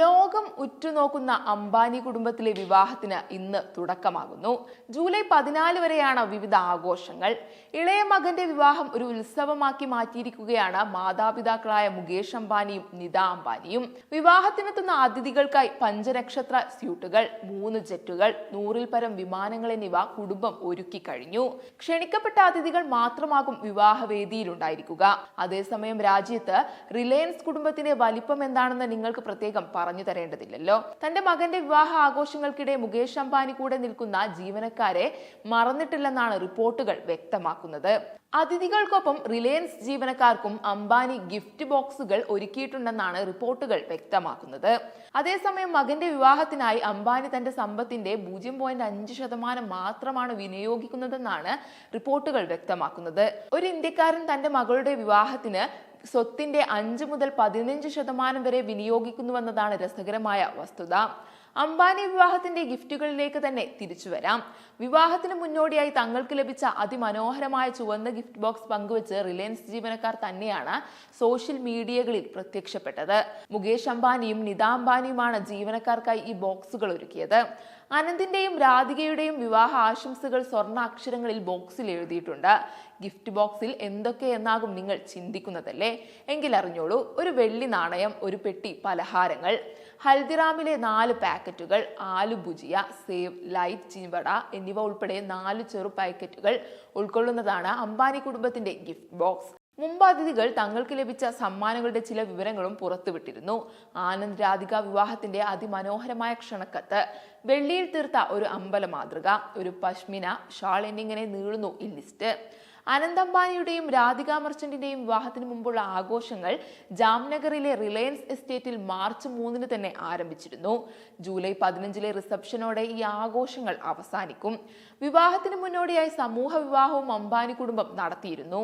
Law ലോകം ഉറ്റുനോക്കുന്ന അംബാനി കുടുംബത്തിലെ വിവാഹത്തിന് ഇന്ന് തുടക്കമാകുന്നു. ജൂലൈ പതിനാല് വരെയാണ് വിവിധ ആഘോഷങ്ങൾ. ഇളയ മകന്റെ വിവാഹം ഒരു ഉത്സവമാക്കി മാറ്റിയിരിക്കുകയാണ് മാതാപിതാക്കളായ മുകേഷ് അംബാനിയും നിത അംബാനിയും. വിവാഹത്തിനെത്തുന്ന അതിഥികൾക്കായി പഞ്ചനക്ഷത്ര സ്യൂട്ടുകൾ മൂന്ന് ജെറ്റുകൾ നൂറിൽ പരം വിമാനങ്ങൾ എന്നിവ കുടുംബം ഒരുക്കി കഴിഞ്ഞു. ക്ഷണിക്കപ്പെട്ട അതിഥികൾ മാത്രമാകും വിവാഹവേദിയിലുണ്ടായിരിക്കുക. അതേസമയം രാജ്യത്ത് റിലയൻസ് കുടുംബത്തിന്റെ വലിപ്പം എന്താണെന്ന് നിങ്ങൾക്ക് പ്രത്യേകം പറഞ്ഞു തരേണ്ടതില്ലല്ലോ തന്റെ മകന്റെ വിവാഹ ആഘോഷങ്ങൾക്കിടെ മുകേഷ് അംബാനി കൂടെ നിൽക്കുന്ന ജീവനക്കാരെ മറന്നിട്ടില്ലെന്നാണ് റിപ്പോർട്ടുകൾ വ്യക്തമാക്കുന്നത്. അതിഥികൾക്കൊപ്പം റിലയൻസ് ജീവനക്കാർക്കും അംബാനി ഗിഫ്റ്റ് ബോക്സുകൾ ഒരുക്കിയിട്ടുണ്ടെന്നാണ് റിപ്പോർട്ടുകൾ വ്യക്തമാക്കുന്നത്. അതേസമയം മകന്റെ വിവാഹത്തിനായി അംബാനി തന്റെ സമ്പത്തിന്റെ പൂജ്യം പോയിന്റ് അഞ്ച് ശതമാനം മാത്രമാണ് വിനിയോഗിക്കുന്നതെന്നാണ് റിപ്പോർട്ടുകൾ വ്യക്തമാക്കുന്നത്. ഒരു ഇന്ത്യക്കാരൻ തന്റെ മകളുടെ വിവാഹത്തിന് സ്വത്തിന്റെ അഞ്ച് മുതൽ പതിനഞ്ച് ശതമാനം വരെ വിനിയോഗിക്കുന്നുവെന്നതാണ് രസകരമായ വസ്തുത. അംബാനി വിവാഹത്തിന്റെ ഗിഫ്റ്റുകളിലേക്ക് തന്നെ തിരിച്ചു വരാം. വിവാഹത്തിന് മുന്നോടിയായി തങ്ങൾക്ക് ലഭിച്ച അതിമനോഹരമായ ചുവന്ന ഗിഫ്റ്റ് ബോക്സ് പങ്കുവച്ച് റിലയൻസ് ജീവനക്കാർ തന്നെയാണ് സോഷ്യൽ മീഡിയകളിൽ പ്രത്യക്ഷപ്പെട്ടത്. മുകേഷ് അംബാനിയും നിത അംബാനിയുമാണ് ജീവനക്കാർക്കായി ഈ ബോക്സുകൾ ഒരുക്കിയത്. അനന്തിന്റെയും രാധികയുടെയും വിവാഹ ആശംസകൾ സ്വർണ അക്ഷരങ്ങളിൽ ബോക്സിൽ എഴുതിയിട്ടുണ്ട്. ഗിഫ്റ്റ് ബോക്സിൽ എന്തൊക്കെ എന്നാകും നിങ്ങൾ ചിന്തിക്കുന്നതല്ലേ? എങ്കിൽ അറിഞ്ഞോളൂ ഒരു വെള്ളി നാണയം ഒരു പെട്ടി പലഹാരങ്ങൾ. ഹൽദിറാമിലെ നാല് പാക്കറ്റുകൾ ആലു ഭുജിയ സേവ് ലൈറ്റ് ചീവട എന്നിവ ഉൾപ്പെടെ നാല് ചെറു പാക്കറ്റുകൾ ഉൾക്കൊള്ളുന്നതാണ് അംബാനി കുടുംബത്തിന്റെ ഗിഫ്റ്റ് ബോക്സ്. മുമ്പ് അതിഥികൾ തങ്ങൾക്ക് ലഭിച്ച സമ്മാനങ്ങളുടെ ചില വിവരങ്ങളും പുറത്തുവിട്ടിരുന്നു. ആനന്ദ് രാധിക വിവാഹത്തിന്റെ അതിമനോഹരമായ ക്ഷണക്കത്ത്. വെള്ളിയിൽ തീർത്ത ഒരു അമ്പല മാതൃക ഒരു പശ്മിന ഷാൾ എന്നിങ്ങനെ നീളുന്നു ഈ ലിസ്റ്റ്. അനന്ത് രാധികാ രാധിക മർച്ചന്റിന്റെയും വിവാഹത്തിന് മുമ്പുള്ള ആഘോഷങ്ങൾ ജാംനഗറിലെ റിലയൻസ് എസ്റ്റേറ്റിൽ മാർച്ച് മൂന്നിന് തന്നെ ആരംഭിച്ചിരുന്നു. ജൂലൈ പതിനഞ്ചിലെ റിസപ്ഷനോടെ ഈ ആഘോഷങ്ങൾ അവസാനിക്കും. വിവാഹത്തിന് മുന്നോടിയായി സമൂഹ വിവാഹവും അംബാനി കുടുംബം നടത്തിയിരുന്നു.